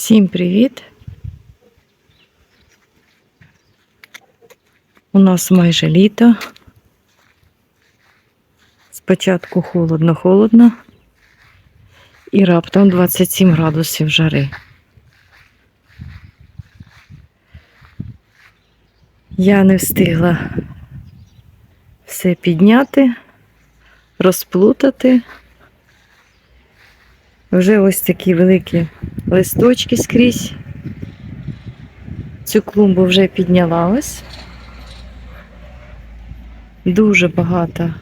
Всім привіт! У нас майже літо. Спочатку холодно-холодно і раптом 27 градусів жари. Я не встигла все підняти, розплутати. Вже ось такі великі листочки скрізь. Цю клумбу вже підняла ось. Дуже багато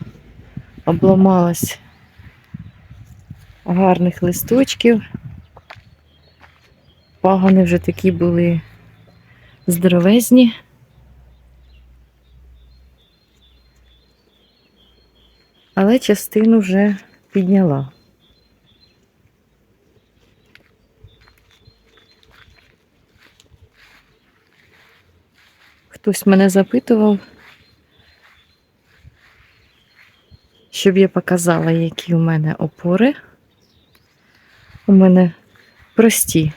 обламалось гарних листочків. Пагони вже такі були здоровезні. Але частину вже підняла. Хтось мене запитував, щоб я показала, які у мене опори. У мене прості,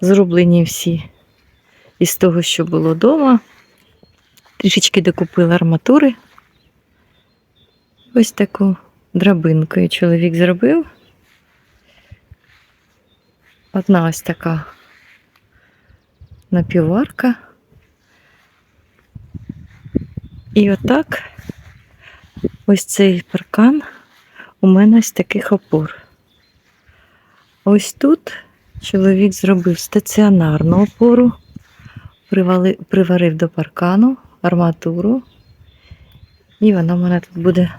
зроблені всі із того, що було вдома. Трішечки докупила арматури. Ось таку драбинку чоловік зробив. Одна ось така напіварка. І отак ось цей паркан у мене з таких опор. Ось тут чоловік зробив стаціонарну опору, приварив до паркану арматуру, і вона в мене тут буде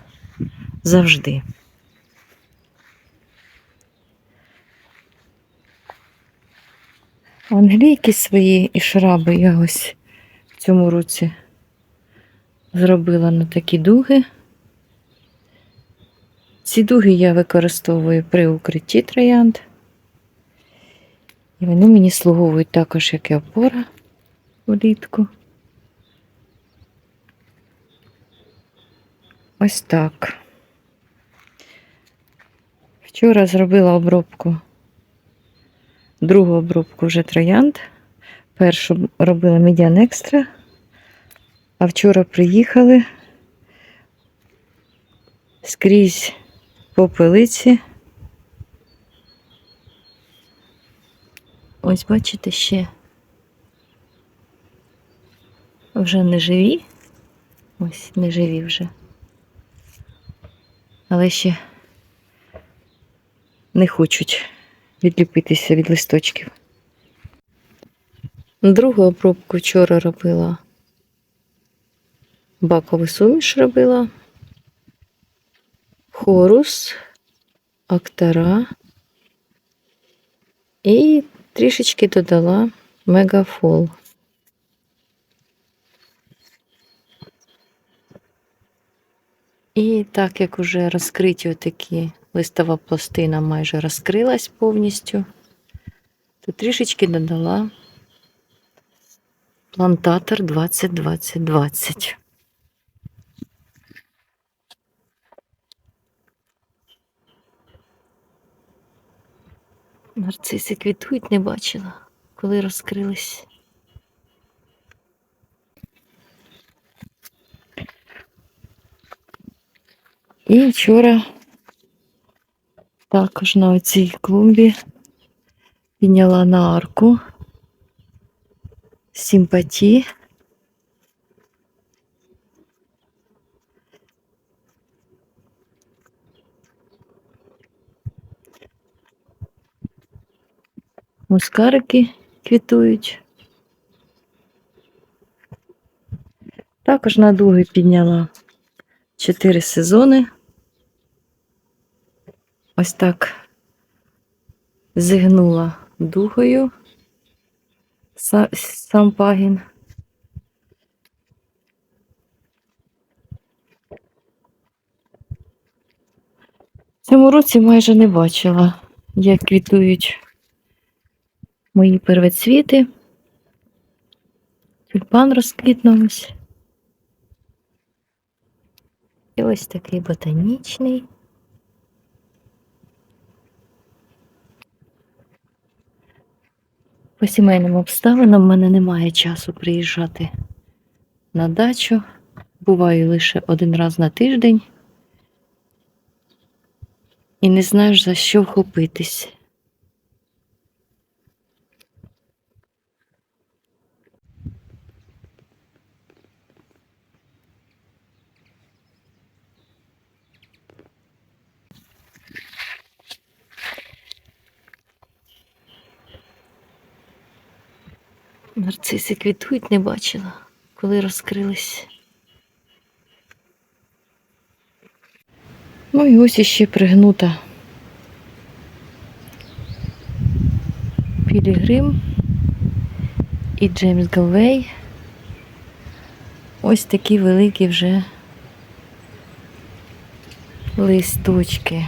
завжди. Англійки свої і шраби я ось в цьому році зробила на такі дуги. Ці дуги я використовую при укритті троянд. І вони мені слуговують також як і опора влітку. Ось так. Вчора зробила обробку другу обробку вже троянд. Першу робила медіан екстра, а вчора приїхали скрізь попелиці. Ось бачите ще вже не живі. Ось не живі вже. Але ще не хочуть відліпитися від листочків. Другу обробку вчора робила. Баковий суміш робила. Хорус, актара. І трішечки додала мегафол. І так як уже розкриті отакі листова пластина майже розкрилась повністю, то трішечки додала плантатор 20-20-20. Нарциси квітують, не бачила, коли розкрились. І вчора також на цій клумбі підняла на арку симпатії. Мускарики квітують. Також на дуги підняла чотири сезони. Ось так зігнула дугою сам пагін. В цьому році майже не бачила, як квітують мої первоцвіти. Тюльпан розквітнув ось. І ось такий ботанічний. По сімейним обставинам в мене немає часу приїжджати на дачу. Буваю лише один раз на тиждень. І не знаєш, за що вхопитись. Нарциси квітують, не бачила, коли розкрились. Ну і ось іще пригнута Пілігрим і Джеймс Галвей. Ось такі великі вже листочки.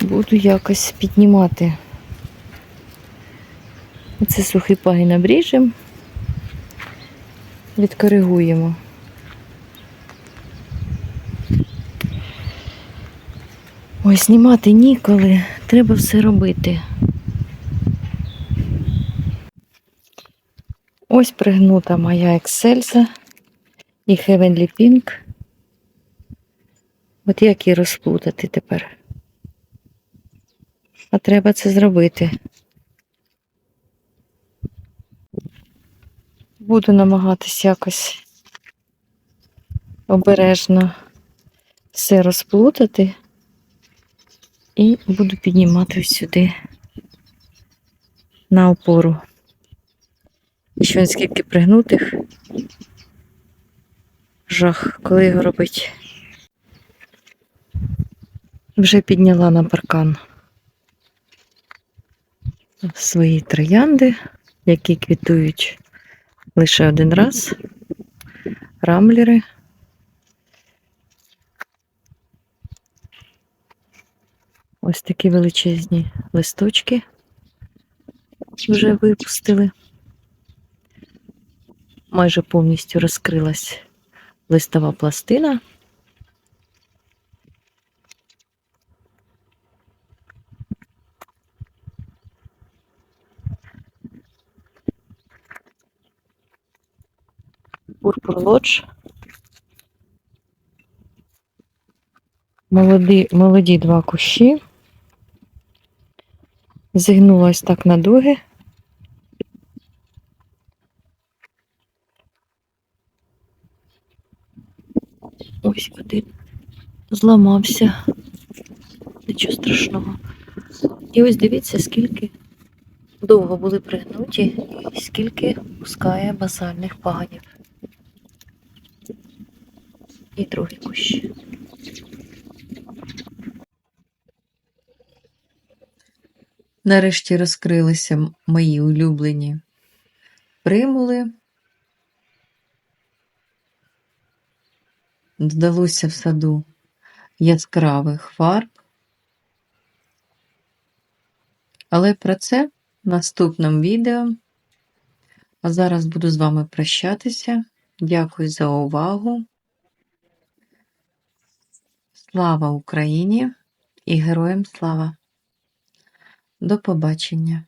Буду якось піднімати. Це сухий пагін обріжемо, відкоригуємо. Ой, знімати ніколи, треба все робити. Ось пригнута моя Ексельза і Heavenly Pink. От як її розплутати тепер? А треба це зробити. Буду намагатись якось обережно все розплутати і буду піднімати сюди на опору. Що скільки пригнутих. Жах, коли його робить. Вже підняла на паркан свої троянди, які квітують лише один раз. Рамблери. Ось такі величезні листочки вже випустили. Майже повністю розкрилась листова пластина. Пурпур лодж. Молоді, молоді два кущі. Зігнулась так на дуги. Ось один зламався. Нічого страшного. І ось дивіться, скільки довго були пригнуті і скільки пускає базальних паганів. І другий кущ. Нарешті розкрилися мої улюблені примули. Додалося в саду яскравих фарб. Але про це в наступному відео. А зараз буду з вами прощатися. Дякую за увагу. Слава Україні і героям слава! До побачення!